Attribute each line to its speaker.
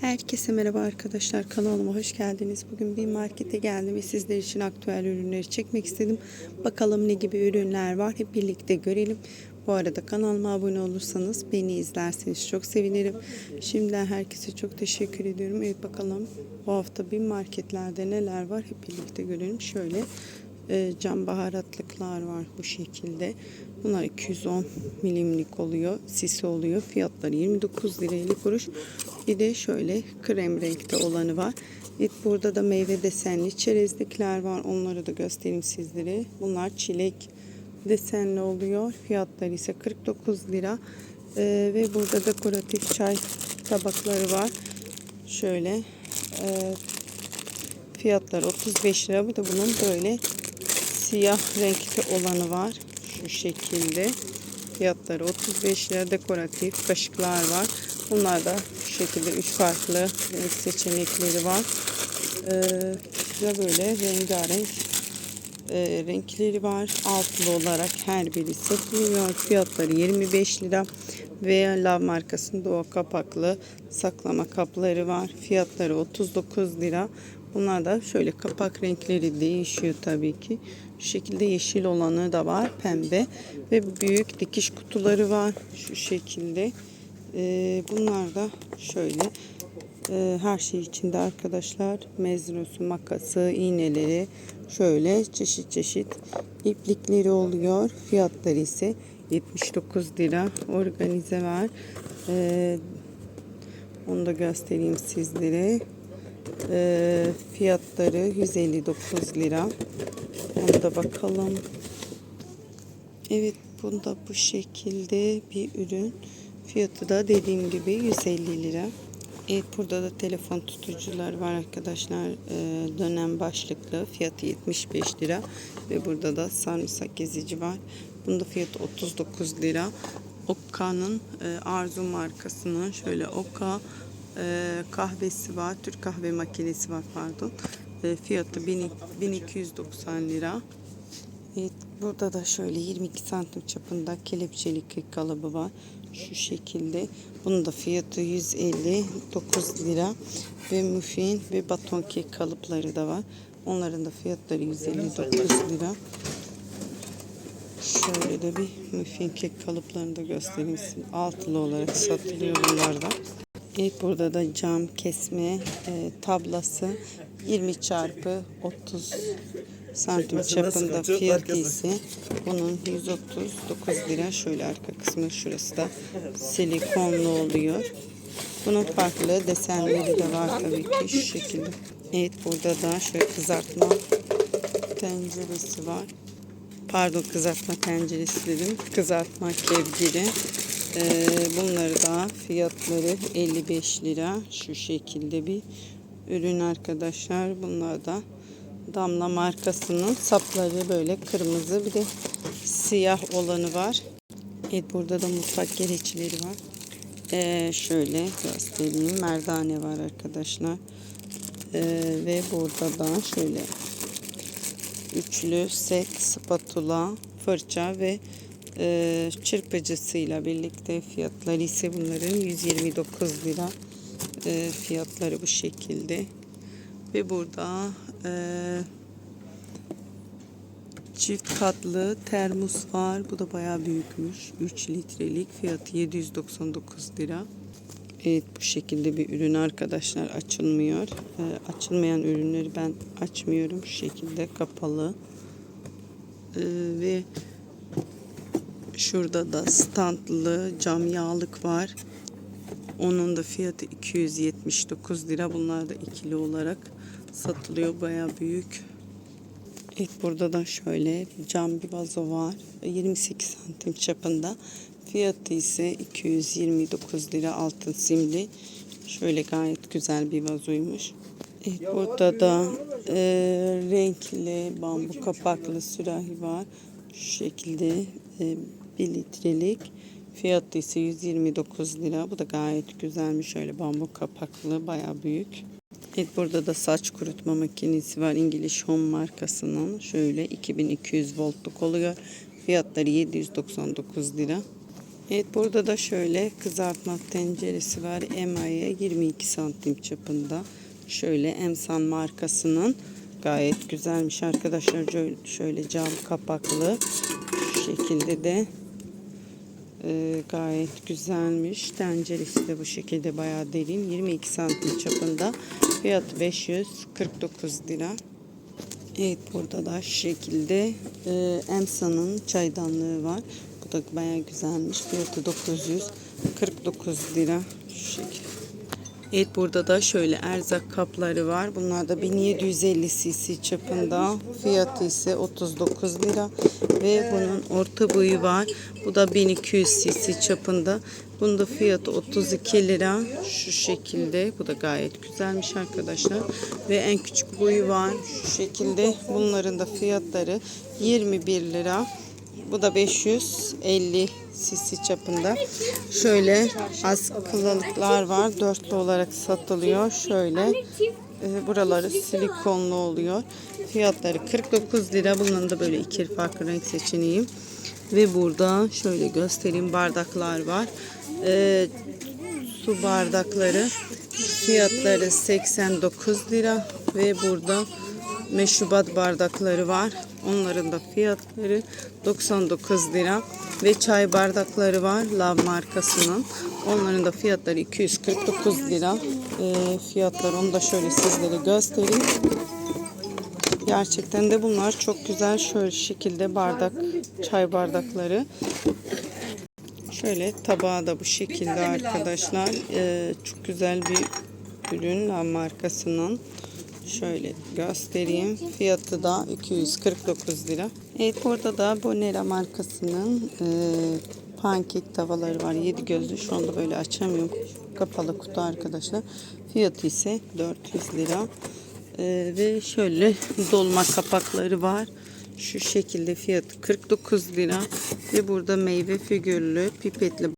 Speaker 1: Herkese merhaba arkadaşlar kanalıma hoş geldiniz. Bugün bir markete geldim ve sizler için aktüel ürünleri çekmek istedim. Bakalım ne gibi ürünler var hep birlikte görelim. Bu arada kanalıma abone olursanız beni izlerseniz çok sevinirim. Şimdiden herkese çok teşekkür ediyorum. Evet bakalım bu hafta bir marketlerde neler var hep birlikte görelim. Şöyle e, cam baharatlıklar var bu şekilde. Bunlar 210 milimlik oluyor. Sisi oluyor. Fiyatları 29 lira 50 kuruş. Bir de şöyle krem renkte olanı var. Burada da meyve desenli çerezlikler var. Onları da göstereyim sizlere. Bunlar çilek desenli oluyor. Fiyatları ise 49 lira. E, ve burada dekoratif çay tabakları var. Şöyle e, fiyatları 35 lira. Bir de bunun böyle siyah renkli olanı var. Şu şekilde. Fiyatları 35 lira dekoratif kaşıklar var. Bunlar da şu şekilde 3 farklı renk seçenekleri var. Ee, böyle rengarenk e, renkleri var. Altılı olarak her biri satılıyor. Fiyatları 25 lira. Ve Lav markasının doğu kapaklı saklama kapları var. Fiyatları 39 lira. Bunlar da şöyle kapak renkleri değişiyor tabii ki. Şu şekilde yeşil olanı da var. Pembe ve büyük dikiş kutuları var. Şu şekilde. Ee, bunlar da şöyle. Ee, her şey içinde arkadaşlar. Mezrosu, makası, iğneleri şöyle çeşit çeşit iplikleri oluyor. Fiyatları ise 79 lira. Organize var. Ee, onu da göstereyim sizlere. Ee, fiyatları 159 lira. Ona da bakalım. Evet bunda bu şekilde bir ürün. Fiyatı da dediğim gibi 150 lira. Evet burada da telefon tutucular var arkadaşlar. Ee, dönem başlıklı fiyatı 75 lira. Ve burada da sarımsak gezici var. Bunda fiyatı 39 lira. Okka'nın e, Arzu markasının şöyle Okka e, kahvesi var. Türk kahve makinesi var pardon. E, fiyatı 1000 1290 lira. Evet, burada da şöyle 22 santim çapında kelepçeli kek kalıbı var. Şu şekilde. Bunun da fiyatı 159 lira. Ve muffin ve baton kek kalıpları da var. Onların da fiyatları 159 lira. Şöyle de bir muffin kek kalıplarını da göstereyim size. Altılı olarak satılıyor bunlar Evet burada da cam kesme e, tablası 20 çarpı 30 santim çapında fiyatı ise bunun 139 lira. Şöyle arka kısmı şurası da silikonlu oluyor. Bunun farklı desenleri de var tabii ki şu şekilde. Evet burada da şöyle kızartma tenceresi var. Pardon kızartma tenceresi dedim. Kızartma kevgiri. Ee, bunları da fiyatları 55 lira. Şu şekilde bir ürün arkadaşlar. Bunlar da Damla markasının sapları böyle kırmızı bir de siyah olanı var. Evet burada da mutfak gereçleri var. Ee, şöyle göstereyim. Merdane var arkadaşlar. Ee, ve burada da şöyle üçlü set spatula, fırça ve e, çırpıcısıyla birlikte fiyatları ise bunların 129 lira. E, fiyatları bu şekilde. Ve burada e, çift katlı termos var. Bu da bayağı büyükmüş. 3 litrelik fiyatı 799 lira. Evet bu şekilde bir ürün arkadaşlar açılmıyor. E, açılmayan ürünleri ben açmıyorum. Şu şekilde kapalı. E, ve şurada da standlı cam yağlık var. Onun da fiyatı 279 lira. Bunlar da ikili olarak satılıyor. Baya büyük. Evet burada da şöyle cam bir vazo var. 28 santim çapında. Fiyatı ise 229 lira altın simli. Şöyle gayet güzel bir vazoymuş. Evet burada da e, renkli bambu kapaklı sürahi var. Şu şekilde e, 1 litrelik. Fiyatı ise 129 lira. Bu da gayet güzelmiş. Şöyle bambu kapaklı baya büyük. Evet burada da saç kurutma makinesi var. İngiliz Home markasının. Şöyle 2200 voltluk oluyor. Fiyatları 799 lira. Evet burada da şöyle kızartma tenceresi var. Emaye 22 santim çapında. Şöyle Emsan markasının gayet güzelmiş arkadaşlar. Şöyle- cam kapaklı. Şu şekilde de e, gayet güzelmiş. Tenceresi de bu şekilde bayağı derin. 22 santim çapında. Fiyatı 549 lira. Evet burada da şu şekilde e, Emsa'nın çaydanlığı var. Bu da bayağı güzelmiş. Fiyatı 949 lira. Şu şekilde. Evet burada da şöyle erzak kapları var. Bunlar da 1750 cc çapında. Fiyatı ise 39 lira. Ve bunun orta boyu var. Bu da 1200 cc çapında. Bunun da fiyatı 32 lira. Şu şekilde. Bu da gayet güzelmiş arkadaşlar. Ve en küçük boyu var. Şu şekilde. Bunların da fiyatları 21 lira. Bu da 550 cc çapında. Şöyle askılıklar var. Dörtlü olarak satılıyor. Şöyle e, buraları silikonlu oluyor. Fiyatları 49 lira. Bunların da böyle iki farklı renk seçeneği. Ve burada şöyle göstereyim bardaklar var. E, su bardakları fiyatları 89 lira ve burada meşrubat bardakları var. Onların da fiyatları 99 lira ve çay bardakları var Lav markasının. Onların da fiyatları 249 lira. Ee, fiyatlar onu da şöyle sizlere göstereyim. Gerçekten de bunlar çok güzel şöyle şekilde bardak çay bardakları. Şöyle tabağı da bu şekilde arkadaşlar. Ee, çok güzel bir ürün markasının. Şöyle göstereyim. Fiyatı da 249 lira. Evet burada da Bonera markasının e, pankek tavaları var. 7 gözlü. Şu anda böyle açamıyorum. Kapalı kutu arkadaşlar. Fiyatı ise 400 lira. E, ve şöyle dolma kapakları var. Şu şekilde fiyatı 49 lira. Ve burada meyve figürlü pipetli